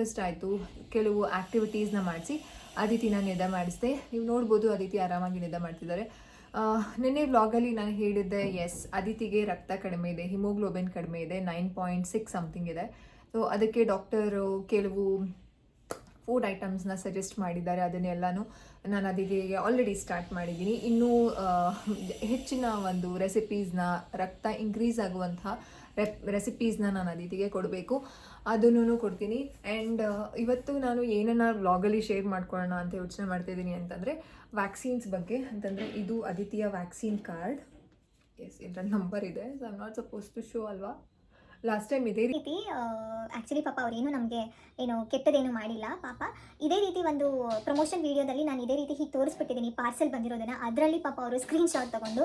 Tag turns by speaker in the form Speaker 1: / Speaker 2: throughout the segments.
Speaker 1: Breakfast ಆಯಿತು, ಕೆಲವು ಆ್ಯಕ್ಟಿವಿಟೀಸ್ನ ಮಾಡಿಸಿ ಅದಿತಿನ ನಿದ್ದೆ ಮಾಡಿಸಿದೆ. ನೀವು ನೋಡ್ಬೋದು ಅದಿತಿ ಆರಾಮಾಗಿ ನಿದ್ದೆ ಮಾಡ್ತಿದ್ದಾರೆ ನಿನ್ನೆ ವ್ಲಾಗಲ್ಲಿ ನಾನು ಹೇಳಿದ್ದೆ ಎಸ್ ಅದಿತಿಗೆ ರಕ್ತ ಕಡಿಮೆ ಇದೆ ಹಿಮೋಗ್ಲೋಬಿನ್ ಕಡಿಮೆ ಇದೆ ನೈನ್ ಪಾಯಿಂಟ್ ಸಿಕ್ಸ್ ಸಮಥಿಂಗ್ ಇದೆ. ಸೊ ಅದಕ್ಕೆ ಡಾಕ್ಟರು ಕೆಲವು ಫುಡ್ ಐಟಮ್ಸ್ನ ಸಜೆಸ್ಟ್ ಮಾಡಿದ್ದಾರೆ, ಅದನ್ನೆಲ್ಲನೂ ನಾನು ಅದಿಗೆ ಆಲ್ರೆಡಿ ಸ್ಟಾರ್ಟ್ ಮಾಡಿದ್ದೀನಿ. ಇನ್ನೂ ಹೆಚ್ಚಿನ ಒಂದು ರೆಸಿಪೀಸ್ನ ರಕ್ತ ಇನ್ಕ್ರೀಸ್ ಆಗುವಂತಹ ರೆಪ್ ರೆಸಿಪೀಸ್ನ ನಾನು ಅದಿತಿಗೆ ಕೊಡಬೇಕು. ಅದನ್ನು ಕೊಡ್ತೀನಿ. ಆ್ಯಂಡ್ ಇವತ್ತು ನಾನು ಏನನ್ನ ವ್ಲಾಗಲ್ಲಿ ಶೇರ್ ಮಾಡ್ಕೊಳ್ಳೋಣ ಅಂತ ಯೋಚನೆ ಮಾಡ್ತಿದ್ದೀನಿ ಅಂತಂದರೆ ವ್ಯಾಕ್ಸಿನ್ಸ್ ಬಗ್ಗೆ. ಅಂತಂದರೆ, ಇದು ಅದಿತಿಯ ವ್ಯಾಕ್ಸಿನ್ ಕಾರ್ಡ್ ಎಸ್ ಇದರ ನಂಬರ್ ಇದೆ. So I not suppose to show ಅಲ್ವಾ? ಲಾಸ್ಟ್ ಟೈಮ್ ಇದೇ ರೀತಿ
Speaker 2: ಆ್ಯಕ್ಚುಲಿ ಪಾಪ ಅವರೇನು ನಮಗೆ ಏನು ಕೆಟ್ಟದೇನು ಮಾಡಿಲ್ಲ, ಪಾಪ. ಇದೇ ರೀತಿ ಒಂದು ಪ್ರಮೋಷನ್ ವಿಡಿಯೋದಲ್ಲಿ ನಾನು ಇದೇ ರೀತಿ ಹೀಗೆ ತೋರಿಸ್ಬಿಟ್ಟಿದ್ದೀನಿ ಪಾರ್ಸೆಲ್ ಬಂದಿರೋದನ್ನ. ಅದರಲ್ಲಿ ಪಾಪ ಅವರು ಸ್ಕ್ರೀನ್ ಶಾಟ್ ತಗೊಂಡು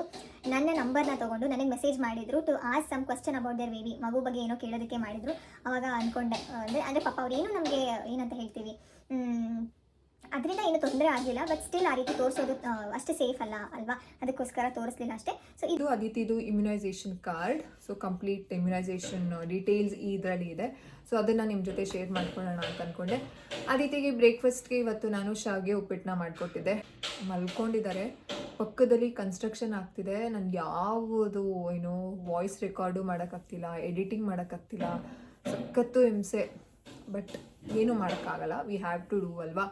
Speaker 2: ನನ್ನ ನಂಬರ್ನ ತೊಗೊಂಡು ನನಗೆ ಮೆಸೇಜ್ ಮಾಡಿದರು to ask some question about their baby ಮಗು ಬಗ್ಗೆ ಏನೋ ಕೇಳೋದಕ್ಕೆ ಮಾಡಿದರು. ಅವಾಗ ಅಂದ್ಕೊಂಡೆ ಅಂದರೆ ಅಂದರೆ ಪಾಪ ಅವರೇನು ನಮಗೆ ಏನಂತ ಹೇಳ್ತೀವಿ ಅದರಿಂದ ಏನು ತೊಂದರೆ ಆಗಿಲ್ಲ ಬಟ್ ಸ್ಟಿಲ್ ಆ ರೀತಿ ತೋರಿಸೋದು ಅಷ್ಟೇ ಸೇಫ್ ಅಲ್ಲ ಅಲ್ವಾ? ಅದಕ್ಕೋಸ್ಕರ ತೋರಿಸ್ಲಿಲ್ಲ ಅಷ್ಟೇ. ಸೊ ಇದು
Speaker 1: ಇದು ಅದಿತಿದು immunisation card so complete immunisation details ಇದರಲ್ಲಿ ಇದೆ. ಸೊ ಅದನ್ನು ನಿಮ್ಮ ಜೊತೆ ಶೇರ್ ಮಾಡ್ಕೊಳ್ಳೋಣ ಅಂತ ಅಂದ್ಕೊಂಡೆ ಅದಿತಿಗೆ ಬ್ರೇಕ್ಫಾಸ್ಟ್ಗೆ ಇವತ್ತು ನಾನು ಶಾವಿಗೆ ಉಪ್ಪಿಟ್ಟನ್ನ ಮಾಡಿಕೊಟ್ಟಿದ್ದೆ. ಮಲ್ಕೊಂಡಿದ್ದಾರೆ. ಪಕ್ಕದಲ್ಲಿ ಕನ್ಸ್ಟ್ರಕ್ಷನ್ ಆಗ್ತಿದೆ. ನನಗೆ ಯಾವುದು ಏನು ವಾಯ್ಸ್ ರೆಕಾರ್ಡು ಮಾಡೋಕ್ಕಾಗ್ತಿಲ್ಲ ಎಡಿಟಿಂಗ್ ಮಾಡೋಕ್ಕಾಗ್ತಿಲ್ಲ. ಸಖತ್ತು ಹಿಂಸೆ. ಬಟ್ ಏನೂ ಮಾಡೋಕ್ಕಾಗಲ್ಲ. ವಿ ಹ್ಯಾವ್ ಟು ಡೂ ಅಲ್ವಾ?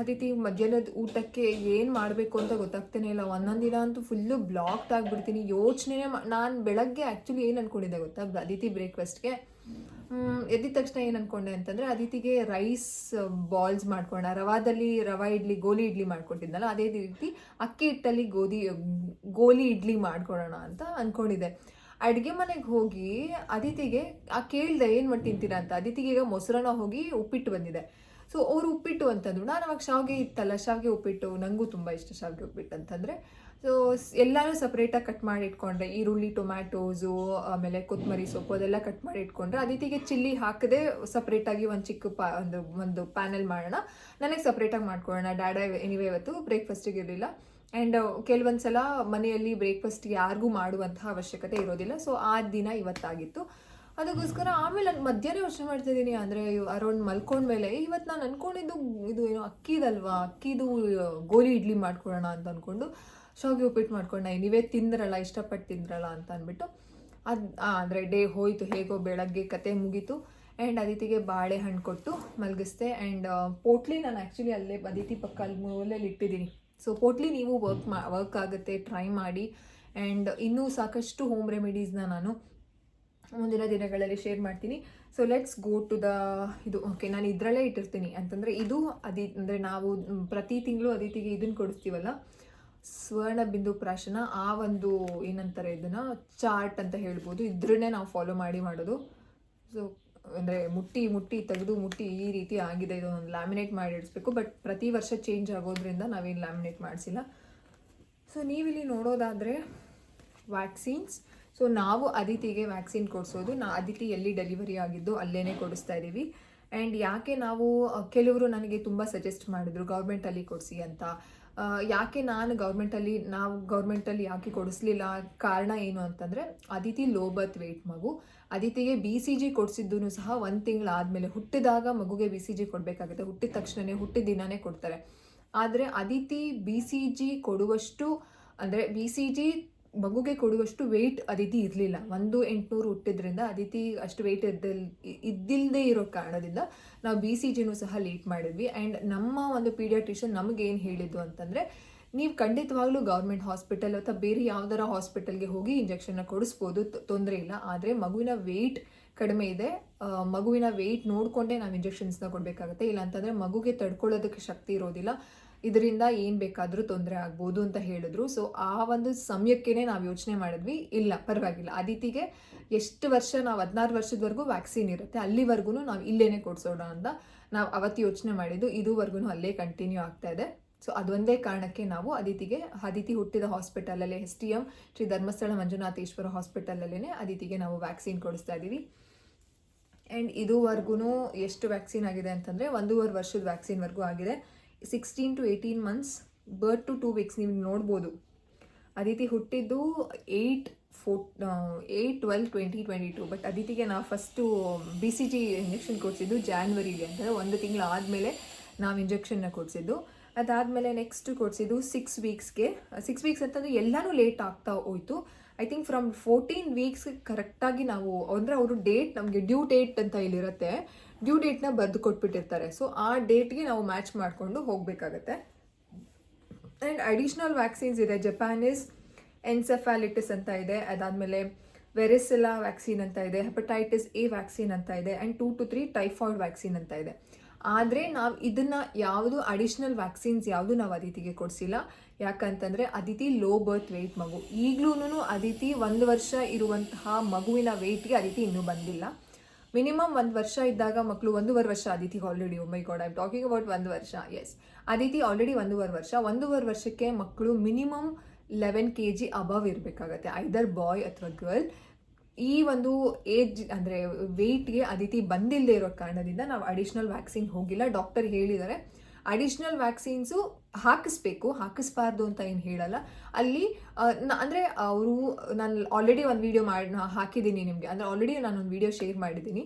Speaker 1: ಅದಿತಿ ಮಧ್ಯಾಹ್ನದ ಊಟಕ್ಕೆ ಏನು ಮಾಡಬೇಕು ಅಂತ ಗೊತ್ತಾಗ್ತಾನೆ ಇಲ್ಲ. ಒಂದೊಂದು ದಿನ ಅಂತೂ ಫುಲ್ಲು ಬ್ಲಾಕ್ಡ್ ಆಗಿಬಿಡ್ತೀನಿ. ಯೋಚನೆ ನಾನು ಬೆಳಗ್ಗೆ ಆ್ಯಕ್ಚುಲಿ ಏನು ಅಂದ್ಕೊಂಡಿದ್ದೆ ಗೊತ್ತಾ? ಅದಿತಿ ಬ್ರೇಕ್ಫಾಸ್ಟ್ಗೆ ಎದ್ದಿದ ತಕ್ಷಣ ಏನು ಅಂದ್ಕೊಂಡೆ ಅಂತಂದರೆ ಅದಿತಿಗೆ ರೈಸ್ ಬಾಲ್ಸ್ ಮಾಡ್ಕೊಂಡ. ರವಾದಲ್ಲಿ ರವಾ ಇಡ್ಲಿ, ಗೋಲಿ ಇಡ್ಲಿ ಮಾಡ್ಕೊಟ್ಟಿದ್ನಲ್ಲ, ಅದೇ ರೀತಿ ಅಕ್ಕಿ ಹಿಟ್ಟಲ್ಲಿ ಗೋಧಿ ಗೋಲಿ ಇಡ್ಲಿ ಮಾಡ್ಕೊಡೋಣ ಅಂತ ಅಂದ್ಕೊಂಡಿದ್ದೆ ಅಡುಗೆ ಮನೆಗೆ ಹೋಗಿ ಅದಿತಿಗೆ, ಆ ಕೇಳ್ದೆ, ಏನು ಮಾಡಿ ತಿಂತೀರಾ ಅಂತ? ಅದಿತಿಗೆ ಈಗ ಮೊಸರನ್ನ ಹೋಗಿ ಉಪ್ಪಿಟ್ಟು ಬಂದಿದೆ. ಸೊ ಅವರು ಉಪ್ಪಿಟ್ಟು ಅಂತಂದ್ರು. ನಾನು ಅವಾಗ ಶಾವಿಗೆ ಇತ್ತಲ್ಲ, ಶಾವಿಗೆ ಉಪ್ಪಿಟ್ಟು ನನಗೂ ತುಂಬ ಇಷ್ಟ ಶಾವಿಗೆ ಉಪ್ಪಿಟ್ಟು ಅಂತಂದರೆ. ಸೊ ಎಲ್ಲರೂ ಸಪ್ರೇಟಾಗಿ ಕಟ್ ಮಾಡಿ ಇಟ್ಕೊಂಡ್ರೆ. ಈರುಳ್ಳಿ ಟೊಮ್ಯಾಟೋಸು ಆಮೇಲೆ ಕೊತ್ತಂಬರಿ ಸೊಪ್ಪು ಅದೆಲ್ಲ ಕಟ್ ಮಾಡಿ ಇಟ್ಕೊಂಡ್ರೆ ಅದಿತಿಗೆ ಚಿಲ್ಲಿ ಹಾಕದೆ ಸಪ್ರೇಟಾಗಿ ಒಂದು ಚಿಕ್ಕ ಪಾ, ಒಂದು ಒಂದು ಪ್ಯಾನಲ್ ಮಾಡೋಣ. ನನಗೆ ಸಪ್ರೇಟಾಗಿ ಮಾಡ್ಕೊಳ್ಳೋಣ. ಡ್ಯಾಡ ಎನಿವೆ ಇವತ್ತು ಬ್ರೇಕ್ಫಾಸ್ಟಿಗೆ ಇರಲಿಲ್ಲ. ಆ್ಯಂಡ್ ಕೆಲವೊಂದು ಸಲ ಮನೆಯಲ್ಲಿ ಬ್ರೇಕ್ಫಾಸ್ಟ್ ಯಾರಿಗೂ ಮಾಡುವಂತಹ ಅವಶ್ಯಕತೆ ಇರೋದಿಲ್ಲ. ಸೊ ಆ ದಿನ ಇವತ್ತಾಗಿತ್ತು. ಅದಕ್ಕೋಸ್ಕರ ಆಮೇಲೆ ನಾನು ಮಧ್ಯಾಹ್ನ ಯೋಚನೆ ಮಾಡ್ತಾ ಇದ್ದೀನಿ ಅಂದರೆ ಅರೌಂಡ್ ಮಲ್ಕೊಂಡ್ಮೇಲೆ ಇವತ್ತು ನಾನು ಅನ್ಕೊಂಡಿದ್ದು ಇದು ಏನೋ ಅಕ್ಕಿದಲ್ವಾ? ಅಕ್ಕಿದು ಗೋಲಿ ಇಡ್ಲಿ ಮಾಡ್ಕೊಡೋಣ ಅಂತ ಅಂದ್ಕೊಂಡು ಶಾವಿಗೆ ಉಪ್ಪಿಟ್ಟು ಮಾಡ್ಕೊಂಡೆ. ನೀವೇ ತಿಂದ್ರಲ್ಲ ಇಷ್ಟಪಟ್ಟು ತಿಂದ್ರಲ್ಲ ಅಂತ ಅಂದ್ಬಿಟ್ಟು ಅದು ಅಂದರೆ ಡೇ ಹೋಯಿತು, ಹೇಗೋ ಬೆಳಗ್ಗೆ ಕತೆ ಮುಗೀತು. ಆ್ಯಂಡ್ ಅದಿತಿಗೆ ಬಾಳೆಹಣ್ಣು ಕೊಟ್ಟು ಮಲಗಿಸ್ದೆ. ಆ್ಯಂಡ್ ಪೋಟ್ಲಿ ನಾನು ಆ್ಯಕ್ಚುಲಿ ಅಲ್ಲೇ ಅದಿತಿ ಪಕ್ಕ ಅಲ್ಲಿ ಮೂಲೆಯಲ್ಲಿ ಇಟ್ಟಿದ್ದೀನಿ ಸೊ, ಪೋಟ್ಲಿ ನೀವು ವರ್ಕ್ ಮಾ, ವರ್ಕ್ ಆಗುತ್ತೆ, ಟ್ರೈ ಮಾಡಿ. ಆ್ಯಂಡ್ ಇನ್ನೂ ಸಾಕಷ್ಟು ಹೋಮ್ ರೆಮಿಡೀಸ್ನ ನಾನು ಮುಂದಿನ ದಿನಗಳಲ್ಲಿ ಶೇರ್ ಮಾಡ್ತೀನಿ. So let's go to the ಇದು ಓಕೆ ನಾನು ಇದರಲ್ಲೇ ಇಟ್ಟಿರ್ತೀನಿ. ಅಂತಂದರೆ ಇದು ಅದಿ, ಅಂದರೆ ನಾವು ಪ್ರತಿ ತಿಂಗಳು ಅದಿತಿಗೆ ಇದನ್ನು ಕೊಡಿಸ್ತೀವಲ್ಲ? ಸ್ವರ್ಣ ಬಿಂದು ಪ್ರಾಶನ, ಆ ಒಂದು ಏನಂತಾರೆ ಇದನ್ನು? ಚಾರ್ಟ್ ಅಂತ ಹೇಳ್ಬೋದು. ಇದ್ರನ್ನೇ ನಾವು ಫಾಲೋ ಮಾಡಿ ಮಾಡೋದು. ಸೊ ಅಂದರೆ ಮುಟ್ಟಿ ಮುಟ್ಟಿ ತೆಗೆದು, ಮುಟ್ಟಿ ಈ ರೀತಿ ಆಗಿದೆ. ಇದು ಒಂದು ಲ್ಯಾಮಿನೇಟ್ ಮಾಡಿ ಇಡಿಸ್ಬೇಕು. ಬಟ್ ಪ್ರತಿ ವರ್ಷ ಚೇಂಜ್ ಆಗೋದ್ರಿಂದ ನಾವೇನು ಲ್ಯಾಮಿನೇಟ್ ಮಾಡಿಸಿಲ್ಲ. ಸೊ ನೀವಿಲ್ಲಿ ನೋಡೋದಾದರೆ ವ್ಯಾಕ್ಸಿನ್ಸ್ ಸೊ ನಾವು ಅದಿತಿಗೆ ವ್ಯಾಕ್ಸಿನ್ ಕೊಡಿಸೋದು. ನಾ ಅದಿತಿ ಎಲ್ಲಿ ಡೆಲಿವರಿ ಆಗಿದ್ದು ಅಲ್ಲೇ ಕೊಡಿಸ್ತಾ ಇದ್ದೀವಿ. ಆ್ಯಂಡ್ ಯಾಕೆ ನಾವು ಕೆಲವರು ನನಗೆ ತುಂಬ ಸಜೆಸ್ಟ್ ಮಾಡಿದ್ರು ಗೌರ್ಮೆಂಟಲ್ಲಿ ಕೊಡಿಸಿ ಅಂತ. ಯಾಕೆ ನಾನು ಗೌರ್ಮೆಂಟಲ್ಲಿ ನಾವು ಗೌರ್ಮೆಂಟಲ್ಲಿ ಯಾಕೆ ಕೊಡಿಸ್ಲಿಲ್ಲ? ಕಾರಣ ಏನು ಅಂತಂದರೆ ಅದಿತಿ ಲೋ ಬರ್ತ್ ವೆಯ್ಟ್ ಮಗು. ಅದಿತಿಗೆ ಬಿ ಸಿ ಜಿ ಕೊಡಿಸಿದ್ದು ಸಹ ಒಂದು ತಿಂಗಳಾದಮೇಲೆ. ಹುಟ್ಟಿದಾಗ ಮಗುಗೆ ಬಿ ಸಿ ಜಿ ಕೊಡಬೇಕಾಗುತ್ತೆ. ಹುಟ್ಟಿದ ತಕ್ಷಣವೇ ಹುಟ್ಟಿದ ದಿನವೇ ಕೊಡ್ತಾರೆ. ಆದರೆ ಅದಿತಿ ಬಿ ಸಿ ಜಿ ಕೊಡುವಷ್ಟು, ಅಂದರೆ ಬಿ ಸಿ ಜಿ ಮಗುಗೆ ಕೊಡುವಷ್ಟು ವೆಯ್ಟ್ ಅದಿತಿ ಇರಲಿಲ್ಲ. ಒಂದು ಎಂಟುನೂರು ಹುಟ್ಟಿದ್ರಿಂದ ಅದಿತಿ ಅಷ್ಟು ವೆಯ್ಟ್ ಇದ್ದಿಲ್ ಇದ್ದಿಲ್ಲದೆ ಇರೋ ಕಾರಣದಿಂದ ನಾವು ಬಿ ಸಿ ಜಿನೂ ಸಹ ಲೇಟ್ ಮಾಡಿದ್ವಿ. ಆ್ಯಂಡ್ ನಮ್ಮ ಒಂದು ಪೀಡಿಯಾಟ್ರಿಷನ್ ನಮಗೆ ಏನು ಹೇಳಿದ್ದು ಅಂತಂದರೆ, ನೀವು ಖಂಡಿತವಾಗ್ಲೂ ಗೌರ್ಮೆಂಟ್ ಹಾಸ್ಪಿಟಲ್ ಅಥವಾ ಬೇರೆ ಯಾವ್ದಾರ ಹಾಸ್ಪಿಟಲ್ಗೆ ಹೋಗಿ ಇಂಜೆಕ್ಷನ್ನ ಕೊಡಿಸ್ಬೋದು. ತೊಂದರೆ ಇಲ್ಲ. ಆದರೆ ಮಗುವಿನ ವೆಯ್ಟ್ ಕಡಿಮೆ ಇದೆ. ಮಗುವಿನ ವೆಯ್ಟ್ ನೋಡಿಕೊಂಡೇ ನಾವು ಇಂಜೆಕ್ಷನ್ಸ್ನ ಕೊಡಬೇಕಾಗುತ್ತೆ. ಇಲ್ಲ ಅಂತಂದರೆ ಮಗುಗೆ ತಡ್ಕೊಳ್ಳೋದಕ್ಕೆ ಶಕ್ತಿ ಇರೋದಿಲ್ಲ. ಇದರಿಂದ ಏನು ಬೇಕಾದರೂ ತೊಂದರೆ ಆಗ್ಬೋದು ಅಂತ ಹೇಳಿದ್ರು. ಸೊ ಆ ಒಂದು ಸಮಯಕ್ಕೇ ನಾವು ಯೋಚನೆ ಮಾಡಿದ್ವಿ. ಇಲ್ಲ, ಪರವಾಗಿಲ್ಲ. ಅದಿತಿಗೆ ಎಷ್ಟು ವರ್ಷ, ನಾವು ಹದಿನಾರು ವರ್ಷದವರೆಗೂ ವ್ಯಾಕ್ಸಿನ್ ಇರುತ್ತೆ. ಅಲ್ಲಿವರೆಗೂ ನಾವು ಇಲ್ಲೇನೆ ಕೊಡಿಸೋಣ ಅಂತ ನಾವು ಅವತ್ತು ಯೋಚನೆ ಮಾಡಿದ್ದು. ಇದುವರೆಗೂ ಅಲ್ಲೇ ಕಂಟಿನ್ಯೂ ಆಗ್ತಾ ಇದೆ. ಸೊ ಅದೊಂದೇ ಕಾರಣಕ್ಕೆ ನಾವು ಅದಿತಿಗೆ ಅದಿತಿ ಹುಟ್ಟಿದ ಹಾಸ್ಪಿಟಲಲ್ಲೇ S T M Shri Dharmasthala Manjunatheshwara ಹಾಸ್ಪಿಟಲಲ್ಲೇ ಅದಿತಿಗೆ ನಾವು ವ್ಯಾಕ್ಸಿನ್ ಕೊಡಿಸ್ತಾ ಇದ್ದೀವಿ ಆ್ಯಂಡ್ ಇದುವರೆಗೂ ಎಷ್ಟು ವ್ಯಾಕ್ಸಿನ್ ಆಗಿದೆ ಅಂತಂದರೆ, ಒಂದೂವರೆ ವರ್ಷದ ವ್ಯಾಕ್ಸಿನ್ವರೆಗೂ ಆಗಿದೆ. Sixteen to eighteen months birth to two weeks ನೀವು ನೋಡ್ಬೋದು. ಅದಿತಿ ಹುಟ್ಟಿದ್ದು eight four eight twelve twenty twenty two but ಅದಿತಿಗೆ ನಾವು first B C G injection ಕೊಡಿಸಿದ್ದು ಜಾನ್ವರಿಗೆ ಅಂದರೆ ಒಂದು ತಿಂಗಳು ಆದಮೇಲೆ ನಾವು ಇಂಜೆಕ್ಷನ್ನ ಕೊಡಿಸಿದ್ದು. ಅದಾದಮೇಲೆ ನೆಕ್ಸ್ಟ್ ಕೊಡಿಸಿದ್ದು ಸಿಕ್ಸ್ ವೀಕ್ಸ್ಗೆ ಸಿಕ್ಸ್ ವೀಕ್ಸ್ ಅಂತಂದರೆ ಎಲ್ಲನೂ ಲೇಟ್ ಆಗ್ತಾ ಹೋಯ್ತು. I think from fourteen weeks ಕರೆಕ್ಟಾಗಿ ನಾವು, ಅಂದರೆ ಅವರು ಡೇಟ್ ನಮಗೆ ಡ್ಯೂ ಡೇಟ್ ಅಂತ ಇಲ್ಲಿರುತ್ತೆ ಡ್ಯೂ ಡೇಟ್ನ ಬರೆದು ಕೊಟ್ಬಿಟ್ಟಿರ್ತಾರೆ. ಸೊ ಆ ಡೇಟ್ಗೆ ನಾವು ಮ್ಯಾಚ್ ಮಾಡಿಕೊಂಡು ಹೋಗಬೇಕಾಗತ್ತೆ. ಆ್ಯಂಡ್ ಅಡಿಷ್ನಲ್ ವ್ಯಾಕ್ಸಿನ್ಸ್ ಇದೆ. ಜಪಾನೀಸ್ ಎನ್ಸೆಫಾಲಿಟಿಸ್ ಅಂತ ಇದೆ. ಅದಾದಮೇಲೆ ವೆರೆಸಿಲಾ ವ್ಯಾಕ್ಸಿನ್ ಅಂತ ಇದೆ. ಹೆಪಟೈಟಿಸ್ ಎ ವ್ಯಾಕ್ಸಿನ್ ಅಂತ ಇದೆ. And two to three typhoid vaccine ಅಂತ ಇದೆ. ಆದರೆ ನಾವು ಇದನ್ನು ಯಾವುದು ಅಡಿಷ್ನಲ್ ವ್ಯಾಕ್ಸಿನ್ಸ್ ಯಾವುದು ನಾವು ಅದಿತಿಗೆ ಕೊಡಿಸಿಲ್ಲ. ಯಾಕಂತಂದರೆ ಅದಿತಿ ಲೋ ಬರ್ತ್ ವೆಯ್ಟ್ ಮಗು. ಈಗಲೂ ಅದಿತಿ ಒಂದು ವರ್ಷ ಇರುವಂತಹ ಮಗುವಿನ ವೆಯ್ಟ್ಗೆ ಅದಿತಿ ಇನ್ನೂ ಬಂದಿಲ್ಲ. ಮಿನಿಮಮ್ ಒಂದು ವರ್ಷ ಇದ್ದಾಗ ಮಕ್ಕಳು ಒಂದೂವರೆ ವರ್ಷ ಅದಿತಿಗೆ already my god I'm talking about ಒಂದು ವರ್ಷ. ಎಸ್ ಅದಿತಿ ಆಲ್ರೆಡಿ ಒಂದೂವರೆ ವರ್ಷ. ಒಂದೂವರೆ ವರ್ಷಕ್ಕೆ ಮಕ್ಕಳು minimum eleven K G above ಇರಬೇಕಾಗತ್ತೆ. ಐದರ್ ಬಾಯ್ ಅಥವಾ ಗರ್ಲ್ ಈ ಒಂದು ಏಜ್ ಅಂದರೆ ವೆಯ್ಟ್ಗೆ ಅದಿತಿ ಬಂದಿಲ್ಲದೆ ಇರೋ ಕಾರಣದಿಂದ ನಾವು ಅಡಿಷ್ನಲ್ ವ್ಯಾಕ್ಸಿನ್ ಹೋಗಿಲ್ಲ. ಡಾಕ್ಟರ್ ಹೇಳಿದ್ದಾರೆ. ಅಡಿಷ್ನಲ್ ವ್ಯಾಕ್ಸಿನ್ಸು ಹಾಕಿಸ್ಬೇಕು, ಹಾಕಿಸ್ಬಾರ್ದು ಅಂತ ಏನು ಹೇಳಲ್ಲ. ಅಲ್ಲಿ ಅಂದರೆ ಅವರು, ನಾನು ಆಲ್ರೆಡಿ ಒಂದು ವೀಡಿಯೋ ಮಾಡಿ ಹಾಕಿದ್ದೀನಿ ನಿಮಗೆ. ಅಂದರೆ ಆಲ್ರೆಡಿ ನಾನು ಒಂದು ವಿಡಿಯೋ ಶೇರ್ ಮಾಡಿದ್ದೀನಿ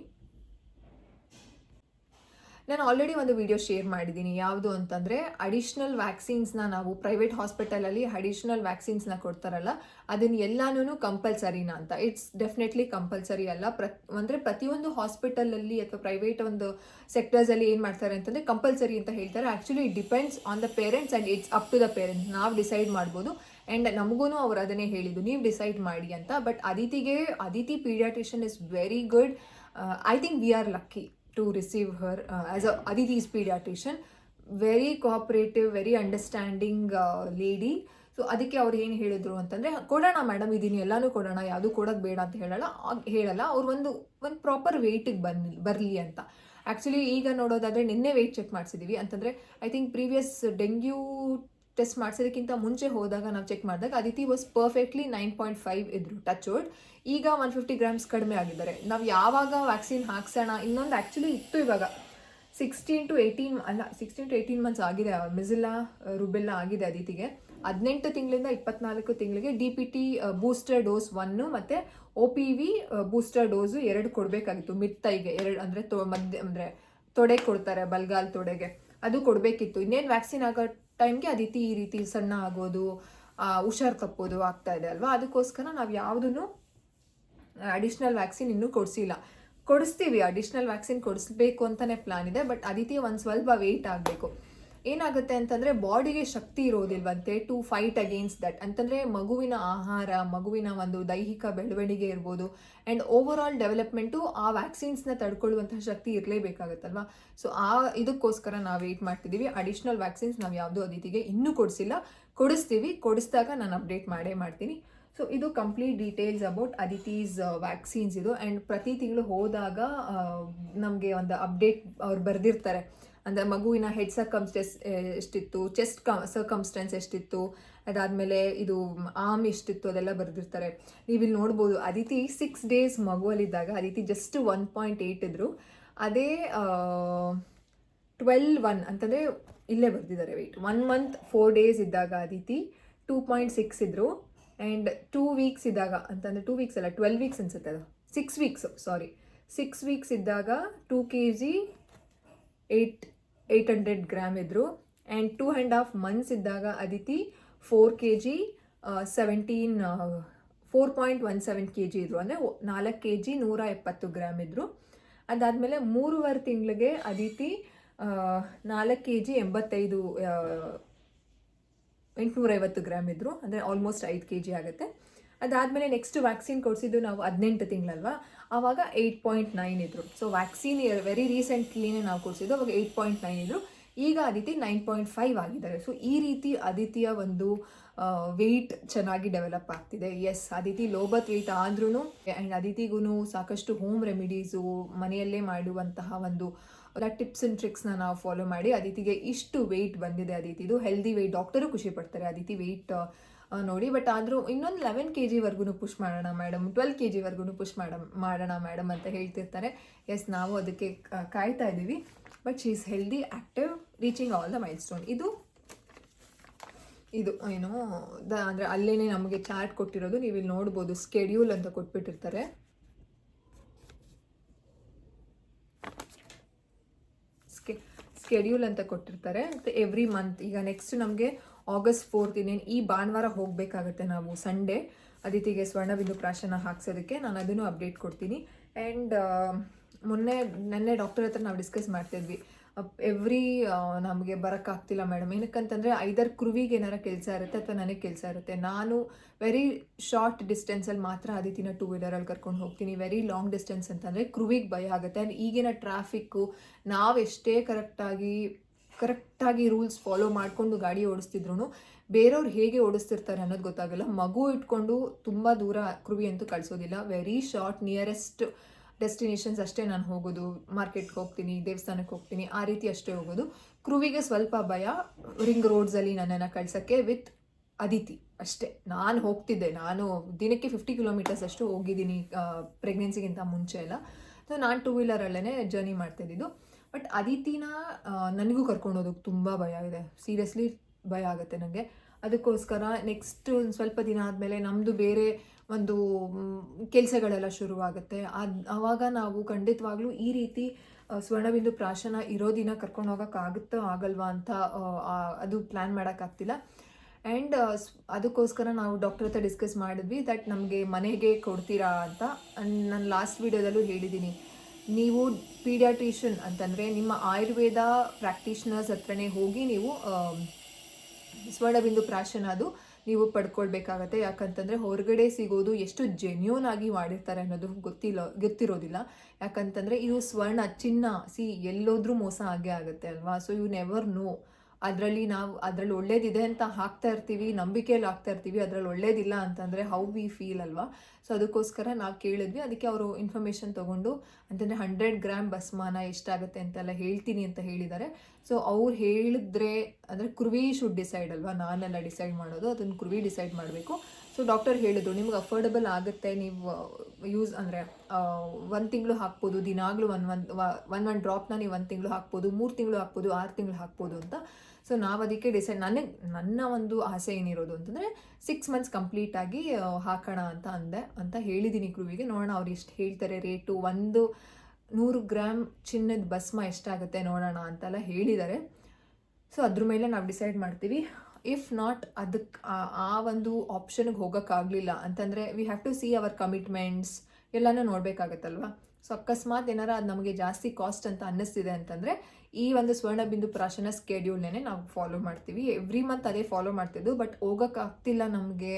Speaker 1: ನಾನು ಆಲ್ರೆಡಿ ಒಂದು ವಿಡಿಯೋ ಶೇರ್ ಮಾಡಿದ್ದೀನಿ. ಯಾವುದು ಅಂತಂದರೆ ಅಡಿಷ್ನಲ್ ವ್ಯಾಕ್ಸಿನ್ಸ್ನ ನಾವು ಪ್ರೈವೇಟ್ ಹಾಸ್ಪಿಟಲಲ್ಲಿ ಅಡಿಷ್ನಲ್ ವ್ಯಾಕ್ಸಿನ್ಸ್ನ ಕೊಡ್ತಾರಲ್ಲ, ಅದನ್ನು ಎಲ್ಲಾನು ಕಂಪಲ್ಸರಿನ ಅಂತ. ಇಟ್ಸ್ ಡೆಫಿನೆಟ್ಲಿ ಕಂಪಲ್ಸರಿ ಅಲ್ಲ. ಪ್ರ, ಅಂದರೆ ಪ್ರತಿಯೊಂದು ಹಾಸ್ಪಿಟಲಲ್ಲಿ ಅಥವಾ ಪ್ರೈವೇಟ್ ಒಂದು ಸೆಕ್ಟರ್ಸಲ್ಲಿ ಏನು ಮಾಡ್ತಾರೆ ಅಂತಂದರೆ ಕಂಪಲ್ಸರಿ ಅಂತ ಹೇಳ್ತಾರೆ. Actually it depends on the parents and it's up to the parents ನಾವು ಡಿಸೈಡ್ ಮಾಡ್ಬೋದು. ಆ್ಯಂಡ್ ನಮಗೂ ಅವರು ಅದನ್ನೇ ಹೇಳಿದ್ದು. ನೀವು ಡಿಸೈಡ್ ಮಾಡಿ ಅಂತ. But ಅದಿತಿಗೆ, Aditi paediatrician is very good I think we are lucky to receive her as a Aditi's paediatrician very cooperative very understanding lady so ಅದಕ್ಕೆ ಅವ್ರು ಏನು ಹೇಳಿದ್ರು ಅಂತಂದರೆ, ಕೊಡೋಣ ಮೇಡಮ್ ಇದೀನಿ, ಎಲ್ಲನೂ ಕೊಡೋಣ, ಯಾವುದು ಕೊಡೋದು ಬೇಡ ಅಂತ ಹೇಳಲ್ಲ. ಹೇಳಲ್ಲ. ಅವ್ರು ಒಂದು ಒಂದು ಪ್ರಾಪರ್ ವೆಯ್ಟಿಗೆ ಬನ್ನಿ, ಬರಲಿ ಅಂತ. ಆ್ಯಕ್ಚುಲಿ ಈಗ ನೋಡೋದಾದರೆ ನಿನ್ನೆ ವೆಯ್ಟ್ ಚೆಕ್ ಮಾಡಿಸಿದ್ದೀವಿ ಅಂತಂದರೆ I think previous dengue test ಮಾಡಿಸೋದಕ್ಕಿಂತ ಮುಂಚೆ ಹೋದಾಗ ನಾವು ಚೆಕ್ ಮಾಡಿದಾಗ Aditi was perfectly nine point five ಇದ್ರು ಟಚ್ ಔಟ್ ಈಗ ಒನ್ ಫಿಫ್ಟಿ ಗ್ರಾಮ್ಸ್ ಕಡಿಮೆ ಆಗಿದ್ದಾರೆ. ನಾವು ಯಾವಾಗ ವ್ಯಾಕ್ಸಿನ್ ಹಾಕ್ಸೋಣ? ಇನ್ನೊಂದು ಆ್ಯಕ್ಚುಲಿ ಇತ್ತು ಇವಾಗ. ಸಿಕ್ಸ್ಟೀನ್ ಟು ಏಯ್ಟೀನ್ ಅಲ್ಲ ಸಿಕ್ಸ್ಟೀನ್ ಟು ಏಯ್ಟೀನ್ ಮಂತ್ಸ್ ಆಗಿದೆ. ಮಿಸಿಲಾ ರುಬೆಲ್ಲ ಆಗಿದೆ ಅದಿತಿಗೆ. ಹದಿನೆಂಟು ತಿಂಗಳಿಂದ ಇಪ್ಪತ್ನಾಲ್ಕು ತಿಂಗಳಿಗೆ D P T booster dose one ಮತ್ತು O P V booster dose ಎರಡು ಕೊಡಬೇಕಾಗಿತ್ತು. ಮಿತ್ತೈಗೆ ಎರಡು ಅಂದರೆ ತೊ, ಮಧ್ಯ, ಅಂದರೆ ತೊಡೆ ಕೊಡ್ತಾರೆ, ಬಲ್ಗಾಲ್ ತೊಡೆಗೆ. ಅದು ಕೊಡಬೇಕಿತ್ತು. ಇನ್ನೇನು ವ್ಯಾಕ್ಸಿನ್ ಆಗೋ ಟೈಮ್ಗೆ ಅದಿತಿ ಈ ರೀತಿ ಸಣ್ಣ ಆಗೋದು ಹುಷಾರ್ ತಪ್ಪೋದು ಆಗ್ತಾ ಇದೆ ಅಲ್ವಾ? ಅದಕ್ಕೋಸ್ಕರ ನಾವು ಯಾವುದನ್ನು ಅಡಿಷ್ನಲ್ ವ್ಯಾಕ್ಸಿನ್ ಇನ್ನೂ ಕೊಡಿಸಿಲ್ಲ. ಕೊಡಿಸ್ತೀವಿ ಅಡಿಷ್ನಲ್ ವ್ಯಾಕ್ಸಿನ್ ಕೊಡಿಸ್ಬೇಕು ಅಂತಲೇ ಪ್ಲಾನ್ ಇದೆ ಬಟ್ ಅದಿತಿ ಒಂದು ಸ್ವಲ್ಪ ವೆಯ್ಟ್ ಆಗಬೇಕು. ಏನಾಗುತ್ತೆ ಅಂತಂದರೆ ಬಾಡಿಗೆ ಶಕ್ತಿ ಇರೋದಿಲ್ವಂತೆ ಟು ಫೈಟ್ ಅಗೇನ್ಸ್ಟ್ ದಟ್ ಅಂತಂದರೆ ಮಗುವಿನ ಆಹಾರ, ಮಗುವಿನ ಒಂದು ದೈಹಿಕ ಬೆಳವಣಿಗೆ ಇರ್ಬೋದು ಆ್ಯಂಡ್ ಓವರ್ ಆಲ್ ಡೆವಲಪ್ಮೆಂಟು ಆ ವ್ಯಾಕ್ಸಿನ್ಸ್ನ ತಡ್ಕೊಳ್ಳುವಂತಹ ಶಕ್ತಿ ಇರಲೇಬೇಕಾಗತ್ತಲ್ವಾ? ಸೊ ಆ ಇದಕ್ಕೋಸ್ಕರ ನಾವು ವೆಯ್ಟ್ ಮಾಡ್ತಿದ್ದೀವಿ ಅಡಿಷ್ನಲ್ ವ್ಯಾಕ್ಸಿನ್ಸ್ ನಾವು ಯಾವುದೂ ಅದಿತಿಗೆ ಇನ್ನೂ ಕೊಡಿಸಿಲ್ಲ. ಕೊಡಿಸ್ತೀವಿ. ಕೊಡಿಸಿದಾಗ ನಾನು ಅಪ್ಡೇಟ್ ಮಾಡೇ ಮಾಡ್ತೀನಿ. ಸೊ ಇದು complete details about Aditi's vaccines ಇದು. ಆ್ಯಂಡ್ ಪ್ರತಿ ತಿಂಗಳು ಹೋದಾಗ ನಮಗೆ ಒಂದು ಅಪ್ಡೇಟ್ ಅವ್ರು ಬರೆದಿರ್ತಾರೆ. ಅಂದರೆ ಮಗುವಿನ ಹೆಡ್ ಸರ್ಕಮ್ಸ್ಟೆಸ್ ಎಷ್ಟಿತ್ತು ಚೆಸ್ಟ್ ಕ ಸರ್ಕಮ್ಸ್ಟೆನ್ಸ್ ಎಷ್ಟಿತ್ತು, ಅದಾದಮೇಲೆ ಇದು ಆಮ್ ಎಷ್ಟಿತ್ತು ಅದೆಲ್ಲ ಬರೆದಿರ್ತಾರೆ. ನೀವು ಇಲ್ಲಿ ನೋಡ್ಬೋದು, Aditi six days ಮಗುವಲ್ಲಿದ್ದಾಗ, Aditi just one point eight ಇದ್ರು. ಅದೇ ಟ್ವೆಲ್ ಒನ್ ಅಂತಂದರೆ ಇಲ್ಲೇ ಬರೆದಿದ್ದಾರೆ weight one month four days ಇದ್ದಾಗ ಅದಿತಿ ಟೂ ಪಾಯಿಂಟ್ ಸಿಕ್ಸ್ ಇದ್ರು. ಆ್ಯಂಡ್ ಟೂ ವೀಕ್ಸ್ ಇದ್ದಾಗ, ಅಂತಂದರೆ ಟೂ ವೀಕ್ಸ್ ಅಲ್ಲ ಟ್ವೆಲ್ ವೀಕ್ಸ್ ಅನ್ಸುತ್ತೆ ಅದು. Six weeks sorry six weeks ಇದ್ದಾಗ two K G eight eight hundred gram ಇದ್ದರು and two and half months ಇದ್ದಾಗ Aditi four K G seventeen four point one seven K G ಇದ್ದರು ಅಂದರೆ ನಾಲ್ಕು K G ನೂರ ಎಪ್ಪತ್ತು ಗ್ರಾಮ್ ಇದ್ದರು ಅದಾದಮೇಲೆ ಮೂರುವರೆ ತಿಂಗಳಿಗೆ ಅದಿತಿ ನಾಲ್ಕು ಕೆ ಜಿ ಎಂಬತ್ತೈದು ಎಂಟುನೂರೈವತ್ತು ಗ್ರಾಮ್ ಇದ್ದರು ಅಂದರೆ ಆಲ್ಮೋಸ್ಟ್ ಐದು ಕೆ ಜಿ ಆಗುತ್ತೆ. ಅದಾದಮೇಲೆ ನೆಕ್ಸ್ಟ್ ವ್ಯಾಕ್ಸಿನ್ ಕೊಡಿಸಿದ್ದು ನಾವು ಹದಿನೆಂಟು ತಿಂಗಳಲ್ವಾ? ಆವಾಗ ಏಯ್ಟ್ ಪಾಯಿಂಟ್ ನೈನ್ ಇದ್ರು. ಸೊ ವ್ಯಾಕ್ಸಿನ್ ವೆರಿ ರೀಸೆಂಟ್ಲಿನೇ ನಾವು ಕೊಡಿಸಿದ್ದು ಅವಾಗ ಏಯ್ಟ್ ಪಾಯಿಂಟ್ ನೈನ್ ಇದ್ರು. ಈಗ ಅದಿತಿ ನೈನ್ ಪಾಯಿಂಟ್ ಫೈವ್ ಆಗಿದ್ದಾರೆ. ಸೊ ಈ ರೀತಿ ಅದಿತಿಯ ಒಂದು ವೆಯ್ಟ್ ಚೆನ್ನಾಗಿ ಡೆವಲಪ್ ಆಗ್ತಿದೆ. Yes Aditi low birth weight ಆದ್ರೂ ಆ್ಯಂಡ್ ಅದಿತಿಗೂ ಸಾಕಷ್ಟು ಹೋಮ್ ರೆಮಿಡೀಸು ಮನೆಯಲ್ಲೇ ಮಾಡುವಂತಹ ಒಂದು ಟಿಪ್ಸ್ ಆ್ಯಂಡ್ ಟ್ರಿಕ್ಸ್ನ ನಾವು ಫಾಲೋ ಮಾಡಿ ಅದಿತಿಗೆ ಇಷ್ಟು ವೆಯ್ಟ್ ಬಂದಿದೆ ಅದಿತಿದು. ಹೆಲ್ದಿ ವೆಯ್ಟ್ ಡಾಕ್ಟರು ಖುಷಿ ಪಡ್ತಾರೆ ಅದಿತಿ ವೆಯ್ಟ್ ನೋಡಿ ಬಟ್ ಆದರೂ ಇನ್ನೊಂದು ಲೆವೆನ್ ಕೆ ಜಿವರೆಗೂ ಪುಷ್ ಮಾಡೋಣ ಮೇಡಮ್ ಟ್ವೆಲ್ ಕೆ ಜಿವರೆಗೂ ಪುಷ್ ಮಾಡ ಮಾಡೋಣ ಮೇಡಮ್ ಅಂತ ಹೇಳ್ತಿರ್ತಾರೆ. ಎಸ್ ನಾವು ಅದಕ್ಕೆ ಕಾಯ್ತಾ ಇದ್ದೀವಿ but she is healthy active reaching all the milestone ಇದು ಇದು ಏನು, ದ, ಅಂದರೆ ಅಲ್ಲೇ ನಮಗೆ ಚಾರ್ಟ್ ಕೊಟ್ಟಿರೋದು, ನೀವು ಇಲ್ಲಿ ನೋಡ್ಬೋದು ಸ್ಕೆಡ್ಯೂಲ್ ಅಂತ ಕೊಟ್ಬಿಟ್ಟಿರ್ತಾರೆ. ಸ್ಕೆ ಸ್ಕೆಡ್ಯೂಲ್ ಅಂತ ಕೊಟ್ಟಿರ್ತಾರೆ. ಮತ್ತು ಎವ್ರಿ ಮಂತ್ ಈಗ ನೆಕ್ಸ್ಟ್ ನಮಗೆ ಆಗಸ್ಟ್ ಫೋರ್ತ್ ಇನ್ನೇನು ಈ ಭಾನುವಾರ ಹೋಗಬೇಕಾಗತ್ತೆ ನಾವು ಸಂಡೇ ಅದಿತಿಗೆ ಸ್ವರ್ಣಬಿಂದು ಪ್ರಾಶನ ಹಾಕ್ಸೋದಕ್ಕೆ ನಾನು ಅದನ್ನು ಅಪ್ಡೇಟ್ ಕೊಡ್ತೀನಿ. ಆ್ಯಂಡ್ ಮೊನ್ನೆ ನೆನ್ನೆ ಡಾಕ್ಟರ್ ಹತ್ರ ನಾವು ಡಿಸ್ಕಸ್ ಮಾಡ್ತಿದ್ವಿ. ಎವ್ರಿ ನಮಗೆ ಬರೋಕ್ಕಾಗ್ತಿಲ್ಲ ಮೇಡಮ್ ಏನಕ್ಕಂತಂದರೆ ಐದರ್ ಕ್ರುವಿಗೆ ಏನಾರ ಕೆಲಸ ಇರುತ್ತೆ ಅಥವಾ ನನಗೆ ಕೆಲಸ ಇರುತ್ತೆ. ನಾನು ವೆರಿ ಶಾರ್ಟ್ ಡಿಸ್ಟೆನ್ಸಲ್ಲಿ ಮಾತ್ರ ಅದಿತಿನ ಟೂ ವೀಲರಲ್ಲಿ ಕರ್ಕೊಂಡು ಹೋಗ್ತೀನಿ. ವೆರಿ ಲಾಂಗ್ ಡಿಸ್ಟೆನ್ಸ್ ಅಂತಂದರೆ ಕ್ರುವಿಗೆ ಭಯ ಆಗುತ್ತೆ. ಆ್ಯಂಡ್ ಈಗಿನ ಟ್ರಾಫಿಕ್ಕು ನಾವೆಷ್ಟೇ ಕರೆಕ್ಟಾಗಿ ಕರೆಕ್ಟಾಗಿ ರೂಲ್ಸ್ ಫಾಲೋ ಮಾಡಿಕೊಂಡು ಗಾಡಿ ಓಡಿಸ್ತಿದ್ರು ಬೇರೆಯವ್ರು ಹೇಗೆ ಓಡಿಸ್ತಿರ್ತಾರೆ ಅನ್ನೋದು ಗೊತ್ತಾಗಲ್ಲ. ಮಗು ಇಟ್ಕೊಂಡು ತುಂಬ ದೂರ ಕೃವಿ ಅಂತೂ ಕಳಿಸೋದಿಲ್ಲ. ವೆರಿ ಶಾರ್ಟ್ ನಿಯರೆಸ್ಟ್ ಡೆಸ್ಟಿನೇಷನ್ಸ್ ಅಷ್ಟೇ ನಾನು ಹೋಗೋದು. ಮಾರ್ಕೆಟ್ಗೆ ಹೋಗ್ತೀನಿ, ದೇವಸ್ಥಾನಕ್ಕೆ ಹೋಗ್ತೀನಿ, ಆ ರೀತಿ ಅಷ್ಟೇ ಹೋಗೋದು. ಕೃವಿಗೆ ಸ್ವಲ್ಪ ಭಯ ರಿಂಗ್ ರೋಡ್ಸಲ್ಲಿ ನನ್ನನ್ನು ಕಳ್ಸೋಕ್ಕೆ ವಿತ್ ಅದಿತಿ ಅಷ್ಟೇ. ನಾನು ಹೋಗ್ತಿದ್ದೆ. ನಾನು ದಿನಕ್ಕೆ ಫಿಫ್ಟಿ ಕಿಲೋಮೀಟರ್ಸ್ ಅಷ್ಟು ಹೋಗಿದ್ದೀನಿ ಪ್ರೆಗ್ನೆನ್ಸಿಗಿಂತ ಮುಂಚೆ ಎಲ್ಲ. ಸೊ ನಾನು ಟೂ ವೀಲರಲ್ಲೇ ಜರ್ನಿ ಮಾಡ್ತಿದ್ದಿದ್ದು ಬಟ್ ಅದಿತಿನ ನನಗೂ ಕರ್ಕೊಂಡು ಹೋದಕ್ಕೆ ತುಂಬ ಭಯ ಇದೆ. ಸೀರಿಯಸ್ಲಿ ಭಯ ಆಗುತ್ತೆ ನನಗೆ ಅದಕ್ಕೋಸ್ಕರ ನೆಕ್ಸ್ಟ್ ಒಂದು ಸ್ವಲ್ಪ ದಿನ ಆದಮೇಲೆ ನಮ್ಮದು ಬೇರೆ ಒಂದು ಕೆಲಸಗಳೆಲ್ಲ ಶುರುವಾಗುತ್ತೆ. ಅದು ಆವಾಗ ನಾವು ಖಂಡಿತವಾಗ್ಲೂ ಈ ರೀತಿ ಸ್ವರ್ಣಬಿಂದು ಪ್ರಾಶನ ಇರೋ ದಿನ ಕರ್ಕೊಂಡು ಹೋಗೋಕ್ಕಾಗುತ್ತೋ ಆಗಲ್ವಾ ಅಂತ ಅದು ಪ್ಲ್ಯಾನ್ ಮಾಡೋಕ್ಕಾಗ್ತಿಲ್ಲ ಆ್ಯಂಡ್ ಅದಕ್ಕೋಸ್ಕರ ನಾವು ಡಾಕ್ಟರ್ ಹತ್ರ ಡಿಸ್ಕಸ್ ಮಾಡಿದ್ವಿ ದಟ್ ನಮಗೆ ಮನೆಗೆ ಕೊಡ್ತೀರಾ ಅಂತ. ನಾನು ಲಾಸ್ಟ್ ವೀಡಿಯೋದಲ್ಲೂ ಹೇಳಿದ್ದೀನಿ ನೀವು ಪೀಡಿಯಾಟ್ರಿಷಿಯನ್ ಅಂತಂದರೆ ನಿಮ್ಮ ಆಯುರ್ವೇದ ಪ್ರಾಕ್ಟೀಷನರ್ಸ್ ಹತ್ರನೇ ಹೋಗಿ ನೀವು ಸ್ವರ್ಣಬಿಂದು ಪ್ರಾಶನ ಅದು ನೀವು ಪಡ್ಕೊಳ್ಬೇಕಾಗತ್ತೆ. ಯಾಕಂತಂದರೆ ಹೊರಗಡೆ ಸಿಗೋದು ಎಷ್ಟು ಜೆನ್ಯೂನ್ ಆಗಿ ಮಾಡಿರ್ತಾರೆ ಅನ್ನೋದು ಗೊತ್ತಿಲ್ಲ, ಗೊತ್ತಿರೋದಿಲ್ಲ. ಯಾಕಂತಂದರೆ ಇದು ಸ್ವರ್ಣ, ಚಿನ್ನ, ಸಿ, ಎಲ್ಲೋದ್ರೂ ಮೋಸ ಆಗೇ ಆಗುತ್ತೆ ಅಲ್ವಾ? ಸೊ ಯು ನೆವರ್ ನೋ ಅದರಲ್ಲಿ ನಾವು, ಅದರಲ್ಲಿ ಒಳ್ಳೇದಿದೆ ಅಂತ ಹಾಕ್ತಾ ಇರ್ತೀವಿ, ನಂಬಿಕೆಯಲ್ಲಿ ಹಾಕ್ತಾ ಇರ್ತೀವಿ, ಅದರಲ್ಲಿ ಒಳ್ಳೇದಿಲ್ಲ ಅಂತಂದರೆ ಹೌ ವಿ ಫೀಲ್ ಅಲ್ವಾ? ಸೊ ಅದಕ್ಕೋಸ್ಕರ ನಾವು ಕೇಳಿದ್ವಿ, ಅದಕ್ಕೆ ಅವರು ಇನ್ಫಾರ್ಮೇಷನ್ ತೊಗೊಂಡು, ಅಂತಂದರೆ ಹಂಡ್ರೆಡ್ ಗ್ರಾಮ್ ಬಸ್ಮಾನ ಎಷ್ಟಾಗುತ್ತೆ ಅಂತೆಲ್ಲ ಹೇಳ್ತೀನಿ ಅಂತ ಹೇಳಿದ್ದಾರೆ. ಸೊ ಅವ್ರು ಹೇಳಿದ್ರೆ, ಅಂದರೆ ಕುರ್ವಿ ಶುಡ್ ಡಿಸೈಡ್ ಅಲ್ವಾ? ನಾನೆಲ್ಲ ಡಿಸೈಡ್ ಮಾಡೋದು ಅದನ್ನು ಕುರ್ವಿ ಡಿಸೈಡ್ ಮಾಡಬೇಕು. ಸೊ ಡಾಕ್ಟರ್ ಹೇಳಿದ್ರು ನಿಮ್ಗೆ ಅಫೋರ್ಡಬಲ್ ಆಗುತ್ತೆ, ನೀವು ಯೂಸ್ ಅಂದರೆ ಒಂದು ತಿಂಗಳು ಹಾಕ್ಬೋದು, ದಿನಾಗಲೂ ಒನ್ ಒನ್ ಒನ್ ಒನ್ ಡ್ರಾಪ್ನ ನೀವು ಒಂದು ತಿಂಗಳು ಹಾಕ್ಬೋದು, ಮೂರು ತಿಂಗಳು ಹಾಕ್ಬೋದು, ಆರು ತಿಂಗಳು ಹಾಕ್ಬೋದು ಅಂತ. ಸೊ ನಾವು ಅದಕ್ಕೆ ಡಿಸೈಡ್ ನನಗೆ ನನ್ನ ಒಂದು ಆಸೆ ಏನಿರೋದು ಅಂತಂದರೆ ಸಿಕ್ಸ್ ಮಂತ್ಸ್ ಕಂಪ್ಲೀಟಾಗಿ ಹಾಕೋಣ ಅಂತ ಅಂದೆ ಅಂತ ಹೇಳಿದ್ದೀನಿ ಕ್ರೂವಿಗೆ. ನೋಡೋಣ ಅವ್ರು ಎಷ್ಟು ಹೇಳ್ತಾರೆ ರೇಟು ಒಂದು ನೂರು ಗ್ರಾಮ್ ಚಿನ್ನದ ಭಸ್ಮ ಎಷ್ಟಾಗುತ್ತೆ ನೋಡೋಣ ಅಂತೆಲ್ಲ ಹೇಳಿದ್ದಾರೆ. ಸೊ ಅದ್ರ ಮೇಲೆ ನಾವು ಡಿಸೈಡ್ ಮಾಡ್ತೀವಿ. ಇಫ್ ನಾಟ್ ಅದಕ್ಕೆ ಆ ಒಂದು ಆಪ್ಷನ್ಗೆ ಹೋಗೋಕ್ಕಾಗಲಿಲ್ಲ ಅಂತಂದರೆ we have to see our commitments ಎಲ್ಲನೂ ನೋಡಬೇಕಾಗತ್ತಲ್ವ? ಸೊ ಅಕಸ್ಮಾತ್ ಏನಾರ ಅದು ನಮಗೆ ಜಾಸ್ತಿ ಕಾಸ್ಟ್ ಅಂತ ಅನ್ನಿಸ್ತಿದೆ ಅಂತಂದರೆ ಈ ಒಂದು ಸ್ವರ್ಣಬಿಂದು ಪ್ರಾಶನ ಸ್ಕೆಡ್ಯೂಲ್ನೇ ನಾವು ಫಾಲೋ ಮಾಡ್ತೀವಿ. ಎವ್ರಿ ಮಂತ್ ಅದೇ ಫಾಲೋ ಮಾಡ್ತಿದ್ದು ಬಟ್ ಹೋಗೋಕ್ಕಾಗ್ತಿಲ್ಲ ನಮಗೆ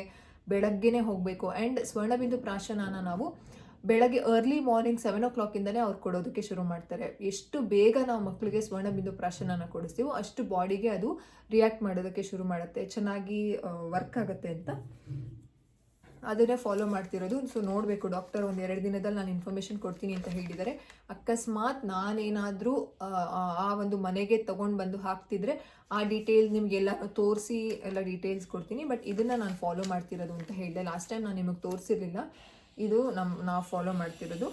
Speaker 1: ಬೆಳಗ್ಗೆನೇ ಹೋಗಬೇಕು. ಆ್ಯಂಡ್ ಸ್ವರ್ಣಬಿಂದು ಪ್ರಾಶನನ ನಾವು ಬೆಳಗ್ಗೆ ಅರ್ಲಿ ಮಾರ್ನಿಂಗ್ ಸೆವೆನ್ ಓ ಕ್ಲಾಕಿಂದಲೇ ಅವ್ರು ಕೊಡೋದಕ್ಕೆ ಶುರು ಮಾಡ್ತಾರೆ. ಎಷ್ಟು ಬೇಗ ನಾವು ಮಕ್ಕಳಿಗೆ ಸ್ವರ್ಣಬಿಂದು ಪ್ರಾಶನನ ಕೊಡಿಸ್ತೀವೋ ಅಷ್ಟು ಬಾಡಿಗೆ ಅದು ರಿಯಾಕ್ಟ್ ಮಾಡೋದಕ್ಕೆ ಶುರು ಮಾಡುತ್ತೆ. ಚೆನ್ನಾಗಿ ವರ್ಕ್ ಆಗುತ್ತೆ ಅಂತ. ಅದನ್ನೇ ಫಾಲೋ ಮಾಡ್ತಿರೋದು. ಸೊ ನೋಡಬೇಕು ಡಾಕ್ಟರ್ ಒಂದು ಎರಡು ದಿನದಲ್ಲಿ ನಾನು ಇನ್ಫಾರ್ಮೇಷನ್ ಕೊಡ್ತೀನಿ ಅಂತ ಹೇಳಿದ್ದಾರೆ. ಅಕಸ್ಮಾತ್ ನಾನೇನಾದರೂ, ಆ ಒಂದು ಮನೆಗೆ ತೊಗೊಂಡು ಬಂದು ಹಾಕ್ತಿದ್ರೆ ಆ ಡೀಟೇಲ್ಸ್ ನಿಮಗೆಲ್ಲ ತೋರಿಸಿ ಎಲ್ಲ ಡೀಟೇಲ್ಸ್ ಕೊಡ್ತೀನಿ. ಬಟ್ ಇದನ್ನು ನಾನು ಫಾಲೋ ಮಾಡ್ತಿರೋದು ಅಂತ ಹೇಳಿದೆ. ಲಾಸ್ಟ್ ಟೈಮ್ ನಾನು ನಿಮಗೆ ತೋರಿಸಿರಲಿಲ್ಲ. ಇದು ನಮ್ಮ ನಾವು ಫಾಲೋ ಮಾಡ್ತಿರೋದು.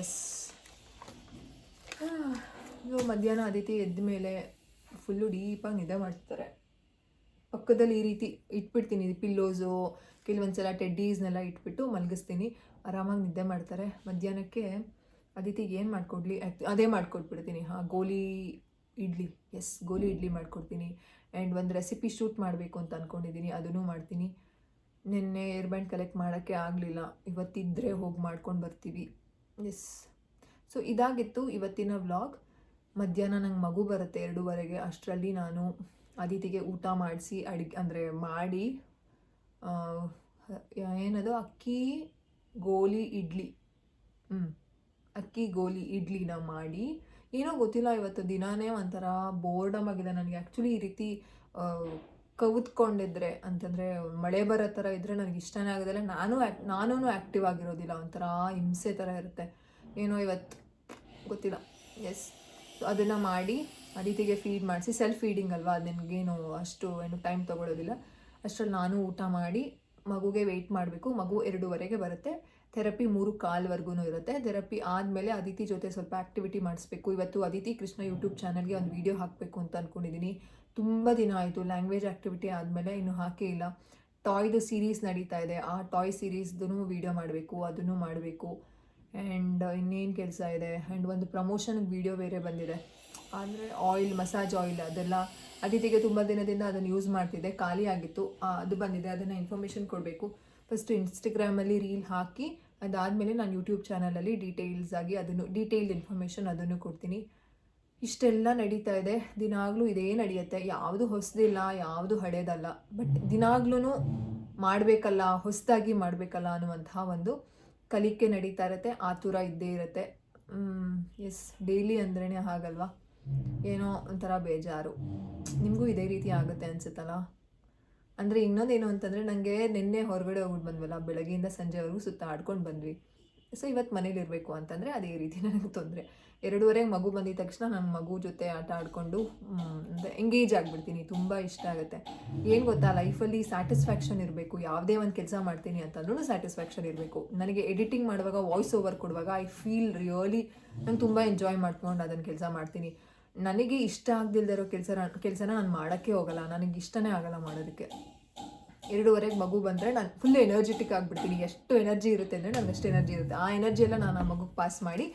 Speaker 1: ಎಸ್ ಇದು ಮಧ್ಯಾಹ್ನ ಅದಿತಿ ಎದ್ದ ಮೇಲೆ ಫುಲ್ಲು ಡೀಪಾಗಿ ನಿದ್ದೆ ಮಾಡ್ತಾರೆ ಪಕ್ಕದಲ್ಲಿ ಈ ರೀತಿ ಇಟ್ಬಿಡ್ತೀನಿ ಪಿಲ್ಲೋಸು ಕೆಲವೊಂದು ಸಲ ಟೆಡ್ಡೀಸ್ನೆಲ್ಲ ಇಟ್ಬಿಟ್ಟು ಮಲಗಿಸ್ತೀನಿ. ಆರಾಮಾಗಿ ನಿದ್ದೆ ಮಾಡ್ತಾರೆ. ಮಧ್ಯಾಹ್ನಕ್ಕೆ ಅದಿತಿಗೆ ಏನು ಮಾಡಿಕೊಡ್ಲಿ? ಅದೇ ಮಾಡಿಕೊಟ್ಬಿಡ್ತೀನಿ. ಹಾಂ, ಗೋಲಿ ಇಡ್ಲಿ. ಎಸ್ ಗೋಲಿ ಇಡ್ಲಿ ಮಾಡ್ಕೊಡ್ತೀನಿ. ಆ್ಯಂಡ್ ಒಂದು ರೆಸಿಪಿ ಶೂಟ್ ಮಾಡಬೇಕು ಅಂತ ಅಂದ್ಕೊಂಡಿದ್ದೀನಿ ಅದನ್ನು ಮಾಡ್ತೀನಿ. ನಿನ್ನೆ ಏರ್ ಬ್ಯಾಂಡ್ ಕಲೆಕ್ಟ್ ಮಾಡೋಕ್ಕೆ ಆಗಲಿಲ್ಲ. ಇವತ್ತಿದ್ದರೆ ಹೋಗಿ ಮಾಡ್ಕೊಂಡು ಬರ್ತೀವಿ. ಎಸ್ ಸೊ ಇದಾಗಿತ್ತು ಇವತ್ತಿನ ವ್ಲಾಗ್ ಮಧ್ಯಾಹ್ನ ನಂಗೆ ಮಗು ಬರುತ್ತೆ ಎರಡೂವರೆಗೆ. ಅಷ್ಟರಲ್ಲಿ ನಾನು ಅದಿತಿಗೆ ಊಟ ಮಾಡಿಸಿ, ಅಡಿಗೆ, ಅಂದರೆ ಮಾಡಿ ಏನದು? ಅಕ್ಕಿ, ಗೋಲಿ, ಇಡ್ಲಿ. ಹ್ಞೂ ಅಕ್ಕಿ, ಗೋಲಿ ಇಡ್ಲಿನ ಮಾಡಿ. ಏನೋ ಗೊತ್ತಿಲ್ಲ ಇವತ್ತು ದಿನಾನೇ ಒಂಥರ ಬೋರ್ಡಮ್ ಆಗಿದೆ ನನಗೆ. ಆ್ಯಕ್ಚುಲಿ ಈ ರೀತಿ ಕವಿದ್ಕೊಂಡಿದ್ರೆ ಕವಿತ್ಕೊಂಡಿದ್ರೆ ಅಂತಂದರೆ ಮಳೆ ಬರೋ ಥರ ಇದ್ದರೆ ನನಗೆ ಇಷ್ಟನೇ ಆಗೋದಿಲ್ಲ. ನಾನು ಆ್ಯಕ್ ನಾನೂ ಆ್ಯಕ್ಟಿವ್ ಆಗಿರೋದಿಲ್ಲ. ಒಂಥರ ಹಿಂಸೆ ಥರ ಇರುತ್ತೆ. ಏನೋ ಇವತ್ತು, ಗೊತ್ತಿಲ್ಲ. ಎಸ್ ಅದನ್ನು ಮಾಡಿ ಅದಿತಿಗೆ ಫೀಡ್ ಮಾಡಿಸಿ. ಸೆಲ್ಫ್ ಫೀಡಿಂಗ್ ಅಲ್ವಾ? ಅದು ನನಗೇನು ಅಷ್ಟು ಏನು ಟೈಮ್ ತೊಗೊಳೋದಿಲ್ಲ. ಅಷ್ಟರಲ್ಲಿ ನಾನು ಊಟ ಮಾಡಿ ಮಗುಗೆ ವೆಯ್ಟ್ ಮಾಡಬೇಕು. ಮಗು ಎರಡೂವರೆಗೆ ಬರುತ್ತೆ. ಥೆರಪಿ ಮೂರು ಕಾಲ್ವರೆಗೂ ಇರುತ್ತೆ. ಥೆರಪಿ ಆದಮೇಲೆ ಅದಿತಿ ಜೊತೆ ಸ್ವಲ್ಪ ಆ್ಯಕ್ಟಿವಿಟಿ ಮಾಡಿಸ್ಬೇಕು. ಇವತ್ತು ಅದಿತಿ ಕೃಷ್ಣ ಯೂಟ್ಯೂಬ್ ಚಾನಲ್ಗೆ ಒಂದು ವೀಡಿಯೋ ಹಾಕಬೇಕು ಅಂತ ಅಂದ್ಕೊಂಡಿದ್ದೀನಿ ತುಂಬ ದಿನ ಆಯಿತು. ಲ್ಯಾಂಗ್ವೇಜ್ ಆ್ಯಕ್ಟಿವಿಟಿ ಆದಮೇಲೆ ಇನ್ನೂ ಹಾಕೇ ಇಲ್ಲ. ಟಾಯ್ದು ಸೀರೀಸ್ ನಡೀತಾ ಇದೆ. ಆ ಟಾಯ್ ಸೀರೀಸ್ದು ವೀಡಿಯೋ ಮಾಡಬೇಕು, ಅದನ್ನು ಮಾಡಬೇಕು. ಆ್ಯಂಡ್ ಇನ್ನೇನು ಕೆಲಸ ಇದೆ? ಆ್ಯಂಡ್ ಒಂದು ಪ್ರಮೋಷನ್ಗೆ ವೀಡಿಯೋ ಬೇರೆ ಬಂದಿದೆ. ಅಂದರೆ ಆಯಿಲ್ ಮಸಾಜ್ ಆಯಿಲ್ ಅದೆಲ್ಲ ಅದಿತಿಗೆ ತುಂಬ ದಿನದಿಂದ ಅದನ್ನು ಯೂಸ್ ಮಾಡ್ತಿದ್ದೆ. ಖಾಲಿ ಆಗಿತ್ತು. ಅದು ಬಂದಿದೆ. ಅದನ್ನು ಇನ್ಫಾರ್ಮೇಷನ್ ಕೊಡಬೇಕು. ಫಸ್ಟ್ ಇನ್ಸ್ಟಾಗ್ರಾಮಲ್ಲಿ ರೀಲ್ ಹಾಕಿ, ಅದಾದಮೇಲೆ ನಾನು ಯೂಟ್ಯೂಬ್ ಚಾನಲಲ್ಲಿ ಡೀಟೇಲ್ಸ್ ಆಗಿ ಅದನ್ನು ಡೀಟೇಲ್ಡ್ ಇನ್ಫಾರ್ಮೇಷನ್ ಅದನ್ನು ಕೊಡ್ತೀನಿ. ಇಷ್ಟೆಲ್ಲ ನಡೀತಾ ಇದೆ. ದಿನಾಗಲೂ ಇದೇ ನಡೆಯುತ್ತೆ. ಯಾವುದು ಹೊಸದಿಲ್ಲ, ಯಾವುದು ಹಳೇದಲ್ಲ. ಬಟ್ ದಿನಾಗ್ಲೂ ಮಾಡಬೇಕಲ್ಲ, ಹೊಸದಾಗಿ ಮಾಡಬೇಕಲ್ಲ ಅನ್ನುವಂತಹ ಒಂದು ಕಲಿಕೆ ನಡೀತಾ ಇರುತ್ತೆ. ಆತುರ ಇದ್ದೇ ಇರುತ್ತೆ. ಎಸ್ ಡೈಲಿ ಅಂದ್ರೇ ಹಾಗಲ್ವಾ? ಏನೋ ಒಂಥರ ಬೇಜಾರು. ನಿಮಗೂ ಇದೇ ರೀತಿ ಆಗುತ್ತೆ ಅನಿಸುತ್ತಲ್ಲ? ಅಂದರೆ ಇನ್ನೊಂದೇನು ಅಂತಂದರೆ ನನಗೆ ನಿನ್ನೆ ಹೊರಗಡೆ ಹೋಗ್ಬಿಟ್ಟು ಬಂದ್ವಲ್ಲ, ಬೆಳಗ್ಗೆಯಿಂದ ಸಂಜೆವರೆಗೂ ಸುತ್ತ ಆಡ್ಕೊಂಡು ಬಂದ್ವಿ. ಸೊ ಇವತ್ತು ಮನೇಲಿರಬೇಕು ಅಂತಂದರೆ ಅದೇ ರೀತಿ ನನಗೆ ತೊಂದರೆ. ಎರಡೂವರೆಗೆ ಮಗು ಬಂದಿದ ತಕ್ಷಣ ನನ್ನ ಮಗು ಜೊತೆ ಆಟ ಆಡಿಕೊಂಡು ಎಂಗೇಜ್ ಆಗಿಬಿಡ್ತೀನಿ, ತುಂಬ ಇಷ್ಟ ಆಗುತ್ತೆ. ಏನು ಗೊತ್ತಾ, ಲೈಫಲ್ಲಿ ಸ್ಯಾಟಿಸ್ಫ್ಯಾಕ್ಷನ್ ಇರಬೇಕು, ಯಾವುದೇ ಒಂದು ಕೆಲಸ ಮಾಡ್ತೀನಿ ಅಂತಂದ್ರೂ ಸ್ಯಾಟಿಸ್ಫ್ಯಾಕ್ಷನ್ ಇರಬೇಕು. ನನಗೆ ಎಡಿಟಿಂಗ್ ಮಾಡುವಾಗ ವಾಯ್ಸ್ ಓವರ್ ಕೊಡುವಾಗ ಐ ಫೀಲ್ ರಿಯಲಿ ನಾನು ತುಂಬ ಎಂಜಾಯ್ ಮಾಡ್ಕೊಂಡು ಅದನ್ನು ಕೆಲಸ ಮಾಡ್ತೀನಿ. ನನಗೆ ಇಷ್ಟ ಇರೋ ಕೆಲಸ ಕೆಲಸನ ನಾನು ಮಾಡೋಕ್ಕೆ ಹೋಗಲ್ಲ. ನನಗೆ ಇಷ್ಟನೇ ಆಗಲ್ಲ ಮಾಡೋದಕ್ಕೆ. ಎರಡೂವರೆಗೆ ಮಗು ಬಂದರೆ ನಾನು ಫುಲ್ ಎನರ್ಜೆಟಿಕ್ ಆಗಿಬಿಡ್ತೀನಿ. ಎಷ್ಟು ಎನರ್ಜಿ ಇರುತ್ತೆ ಅಂದರೆ ನನಗೆ ಎಷ್ಟು ಎನರ್ಜಿ ಇರುತ್ತೆ. ಆ ಎನರ್ಜಿ ಎಲ್ಲ ನಾನು ಆ ಮಗುಗೆ ಪಾಸ್ ಮಾಡಿ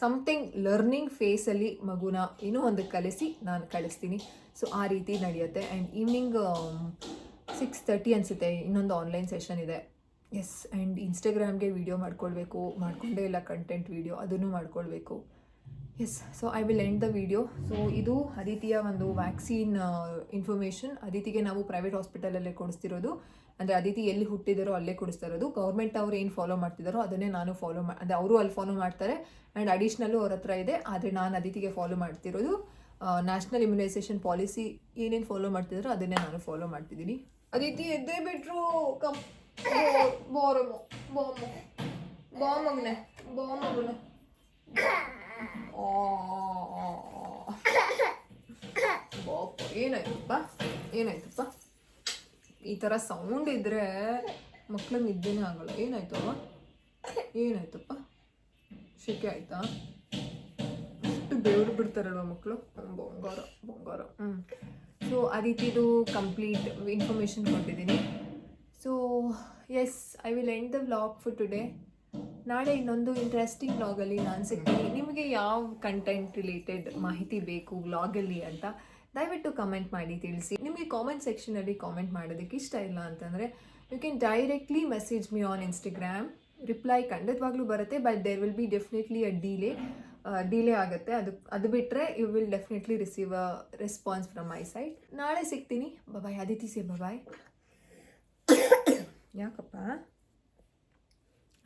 Speaker 1: ಸಮಥಿಂಗ್ ಲರ್ನಿಂಗ್ ಫೇಸಲ್ಲಿ ಮಗುನ ಏನೋ ಒಂದು ಕಲಿಸಿ ನಾನು ಕಳಿಸ್ತೀನಿ. ಸೊ ಆ ರೀತಿ ನಡೆಯುತ್ತೆ. ಆ್ಯಂಡ್ ಈವ್ನಿಂಗ್ ಸಿಕ್ಸ್ ತರ್ಟಿ ಅನಿಸುತ್ತೆ. ಇನ್ನೊಂದು ಆನ್ಲೈನ್ ಸೆಷನ್ ಇದೆ. ಎಸ್ ಆ್ಯಂಡ್ ಇನ್ಸ್ಟಾಗ್ರಾಮ್ಗೆ ವೀಡಿಯೋ ಮಾಡ್ಕೊಳ್ಬೇಕು. ಮಾಡಿಕೊಂಡೇ ಇಲ್ಲ ಕಂಟೆಂಟ್ ವೀಡಿಯೋ ಅದನ್ನು ಮಾಡ್ಕೊಳ್ಬೇಕು. Yes so I will end the video so ಇದು ಅದಿತಿಯ ಒಂದು ವ್ಯಾಕ್ಸಿನ್ ಇನ್ಫಾರ್ಮೇಷನ್ ಅದಿತಿಗೆ ನಾವು ಪ್ರೈವೇಟ್ ಹಾಸ್ಪಿಟಲಲ್ಲೇ ಕೊಡಿಸ್ತಿರೋದು. ಅಂದರೆ ಅದಿತಿ ಎಲ್ಲಿ ಹುಟ್ಟಿದಾರೋ ಅಲ್ಲೇ ಕೊಡಿಸ್ತಾ ಇರೋದು ಗೌರ್ಮೆಂಟ್ ಅವ್ರು ಏನು ಫಾಲೋ ಮಾಡ್ತಿದ್ದಾರೋ ಅದನ್ನೇ ನಾನು ಫಾಲೋ ಮಾ ಅಂದರೆ ಅವರು ಅಲ್ಲಿ ಫಾಲೋ ಮಾಡ್ತಾರೆ. ಆ್ಯಂಡ್ ಅಡಿಷ್ನಲ್ಲು ಅವ್ರ ಹತ್ರ ಇದೆ ಆದರೆ ನಾನು ಅದಿತಿಗೆ ಫಾಲೋ ಮಾಡ್ತಿರೋದು. ನ್ಯಾಷನಲ್ ಇಮ್ಯುನೈಸೇಷನ್ ಪಾಲಿಸಿ ಏನೇನು ಫಾಲೋ ಮಾಡ್ತಿದ್ದಾರೋ ಅದನ್ನೇ ನಾನು ಫಾಲೋ ಮಾಡ್ತಿದ್ದೀನಿ. ಅದಿತಿ ಎದ್ದೇ ಬಿಟ್ಟರು ಕಮ್ ಬಾಮ್ ಬಾಮ್ ಬಾಮ್. ಬಾಮ್ ಬಾ ಬಾಮ್ ಆ, ಆ, ಆ. ಬಾಪ ಏನಾಯ್ತಪ್ಪ ಏನಾಯ್ತಪ್ಪ ಈ ಥರ ಸೌಂಡ್ ಇದ್ದರೆ ಮಕ್ಕಳು ನಿದ್ದೆನೇ ಆಗಲ್ಲ. ಏನಾಯ್ತು ಅವ? ಏನಾಯ್ತಪ್ಪ ಶೆಕೆ ಆಯ್ತಾ? ಅಷ್ಟು ಬೆವರು ಬಿಡ್ತಾರಲ್ವ ಮಕ್ಕಳು ಬಂಗಾರ ಬಂಗಾರ. ಹ್ಞೂ ಸೊ ಆ ರೀತಿದು ಕಂಪ್ಲೀಟ್ ಇನ್ಫಾರ್ಮೇಷನ್ ಕೊಟ್ಟಿದ್ದೀನಿ. So yes I will end the vlog for today ನಾಳೆ ಇನ್ನೊಂದು ಇಂಟ್ರೆಸ್ಟಿಂಗ್ ಬ್ಲಾಗಲ್ಲಿ ನಾನು ಸಿಗ್ತೀನಿ. ನಿಮಗೆ ಯಾವ ಕಂಟೆಂಟ್ ರಿಲೇಟೆಡ್ ಮಾಹಿತಿ ಬೇಕು ಬ್ಲಾಗಲ್ಲಿ ಅಂತ ದಯವಿಟ್ಟು ಕಮೆಂಟ್ ಮಾಡಿ ತಿಳಿಸಿ. ನಿಮಗೆ ಕಾಮೆಂಟ್ ಸೆಕ್ಷನಲ್ಲಿ ಕಾಮೆಂಟ್ ಮಾಡೋದಕ್ಕೆ ಇಷ್ಟ ಇಲ್ಲ ಅಂತಂದರೆ you can directly message me on Instagram reply ಖಂಡಿತವಾಗ್ಲೂ ಬರುತ್ತೆ but there will be definitely a delay delay ಆಗುತ್ತೆ. ಅದು ಅದು ಬಿಟ್ಟರೆ you will definitely receive a response from my side ನಾಳೆ ಸಿಗ್ತೀನಿ. ಬಾಯ್ ಅದಿತಿ ಸೇ ಬಾಯ್ ಯಾಕಪ್ಪ?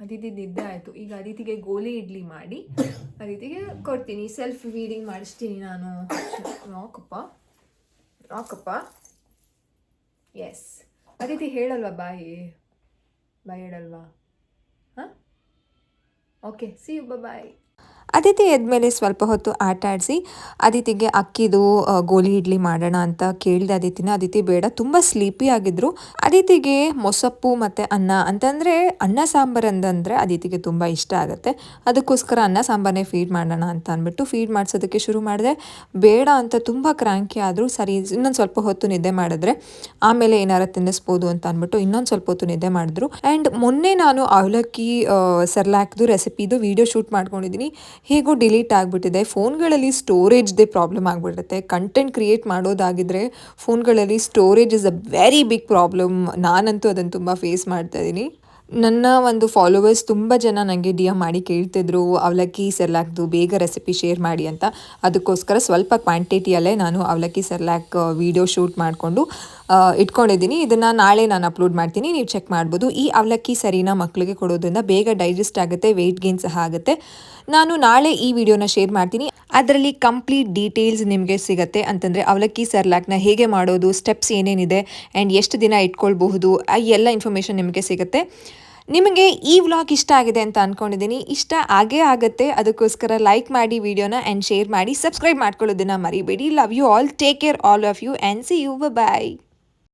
Speaker 1: ಅದಿತಿ ನಿದ್ದೆ ಆಯಿತು. ಈಗ ಅದಿತಿಗೆ ಗೋಲಿ ಇಡ್ಲಿ ಮಾಡಿ ಅದಿತಿಗೆ ಕೊಡ್ತೀನಿ. ಸೆಲ್ಫ್ ಫೀಡಿಂಗ್ ಮಾಡಿಸ್ತೀನಿ ನಾನು. ನೋಕಪ್ಪ ನೋಕಪ್ಪ ಎಸ್ ಅದಿತಿ ಹೇಳಲ್ವಾ ಬಾಯಿ? ಬಾಯಿ ಹೇಳಲ್ವಾ? ಹಾಂ? Okay see you bye
Speaker 3: Aditi ಎದ್ಮೇಲೆ ಸ್ವಲ್ಪ ಹೊತ್ತು ಆಟ ಆಡಿಸಿ ಅದಿತಿಗೆ ಅಕ್ಕಿದು ಗೋಲಿ ಇಡ್ಲಿ ಮಾಡೋಣ ಅಂತ ಕೇಳಿದೆ ಅದಿತಿನ ಅದಿತಿ ಬೇಡ, ತುಂಬ ಸ್ಲೀಪಿ ಆಗಿದ್ರು. ಅದಿತಿಗೆ ಮೊಸಪ್ಪು ಮತ್ತು ಅನ್ನ ಅಂತಂದರೆ ಅನ್ನ ಸಾಂಬಾರು ಅಂತಂದರೆ ಅದಿತಿಗೆ ತುಂಬ ಇಷ್ಟ ಆಗುತ್ತೆ. ಅದಕ್ಕೋಸ್ಕರ ಅನ್ನ ಸಾಂಬಾರನ್ನೇ ಫೀಡ್ ಮಾಡೋಣ ಅಂತ ಅಂದ್ಬಿಟ್ಟು ಫೀಡ್ ಮಾಡಿಸೋದಕ್ಕೆ ಶುರು ಮಾಡಿದೆ. ಬೇಡ ಅಂತ ತುಂಬ ಕ್ರಾಂಕಿ ಆದರೂ ಸರಿ, ಇನ್ನೊಂದು ಸ್ವಲ್ಪ ಹೊತ್ತು ನಿದ್ದೆ ಮಾಡಿದ್ರೆ ಆಮೇಲೆ ಏನಾರ ತಿನ್ನಿಸ್ಬೋದು ಅಂತ ಅಂದ್ಬಿಟ್ಟು ಇನ್ನೊಂದು ಸ್ವಲ್ಪ ಹೊತ್ತು ನಿದ್ದೆ ಮಾಡಿದ್ರು. ಆ್ಯಂಡ್ ಮೊನ್ನೆ ನಾನು ಅವಲಕ್ಕಿ ಸರ್ಲಾಕ್ದು ರೆಸಿಪಿದು ವಿಡಿಯೋ ಶೂಟ್ ಮಾಡ್ಕೊಂಡಿದ್ದೀನಿ. ಹೇಗೂ ಡಿಲೀಟ್ ಆಗಿಬಿಟ್ಟಿದೆ. ಫೋನ್ಗಳಲ್ಲಿ ಸ್ಟೋರೇಜ್ದೇ ಪ್ರಾಬ್ಲಮ್ ಆಗಿಬಿಡುತ್ತೆ. ಕಂಟೆಂಟ್ ಕ್ರಿಯೇಟ್ ಮಾಡೋದಾಗಿದ್ರೆ ಫೋನ್ಗಳಲ್ಲಿ storage is a very big problem ನಾನಂತೂ ಅದನ್ನು ತುಂಬ ಫೇಸ್ ಮಾಡ್ತಾ ಇದ್ದೀನಿ. ನನ್ನ ಒಂದು ಫಾಲೋವರ್ಸ್ ತುಂಬ ಜನ ನನಗೆ ಡಿ ಎಂ ಮಾಡಿ ಕೇಳ್ತಿದ್ರು, ಅವಲಕ್ಕಿ ಸೆರ್ಲಾಕ್ದು ಬೇಗ ರೆಸಿಪಿ ಶೇರ್ ಮಾಡಿ ಅಂತ. ಅದಕ್ಕೋಸ್ಕರ ಸ್ವಲ್ಪ ಕ್ವಾಂಟಿಟಿಯಲ್ಲೇ ನಾನು ಅವಲಕ್ಕಿ ಸೆರ್ಲಾಕ್ ವಿಡಿಯೋ ಶೂಟ್ ಮಾಡಿಕೊಂಡು ಇಟ್ಕೊಂಡಿದ್ದೀನಿ. ಇದನ್ನು ನಾಳೆ ನಾನು ಅಪ್ಲೋಡ್ ಮಾಡ್ತೀನಿ. ನೀವು ಚೆಕ್ ಮಾಡ್ಬೋದು. ಈ ಅವಲಕ್ಕಿ ಸರಿನ ಮಕ್ಕಳಿಗೆ ಕೊಡೋದ್ರಿಂದ ಬೇಗ ಡೈಜೆಸ್ಟ್ ಆಗುತ್ತೆ ವೆಯ್ಟ್ ಗೇನ್ ಸಹ ಆಗುತ್ತೆ. ನಾನು ನಾಳೆ ಈ ವಿಡಿಯೋನ ಶೇರ್ ಮಾಡ್ತೀನಿ. ಅದರಲ್ಲಿ ಕಂಪ್ಲೀಟ್ ಡೀಟೇಲ್ಸ್ ನಿಮಗೆ ಸಿಗುತ್ತೆ. ಅಂತಂದರೆ ಅವಲಕ್ಕಿ ಸರ್ಲಾಕ್ನ ಹೇಗೆ ಮಾಡೋದು ಸ್ಟೆಪ್ಸ್ ಏನೇನಿದೆ ಆ್ಯಂಡ್ ಎಷ್ಟು ದಿನ ಇಟ್ಕೊಳ್ಬಹುದು ಎಲ್ಲ ಇನ್ಫಾರ್ಮೇಷನ್ ನಿಮಗೆ ಸಿಗುತ್ತೆ. ನಿಮಗೆ ಈ ವ್ಲಾಗ್ ಇಷ್ಟ ಆಗಿದೆ ಅಂತ ಅಂದ್ಕೊಂಡಿದ್ದೀನಿ ಇಷ್ಟ ಆಗೇ ಆಗುತ್ತೆ. ಅದಕ್ಕೋಸ್ಕರ ಲೈಕ್ ಮಾಡಿ ವಿಡಿಯೋನ ಆ್ಯಂಡ್ ಶೇರ್ ಮಾಡಿ ಸಬ್ಸ್ಕ್ರೈಬ್ ಮಾಡ್ಕೊಳ್ಳೋದನ್ನು ಮರಿಬೇಡಿ. Love you all take care all of you and see you bye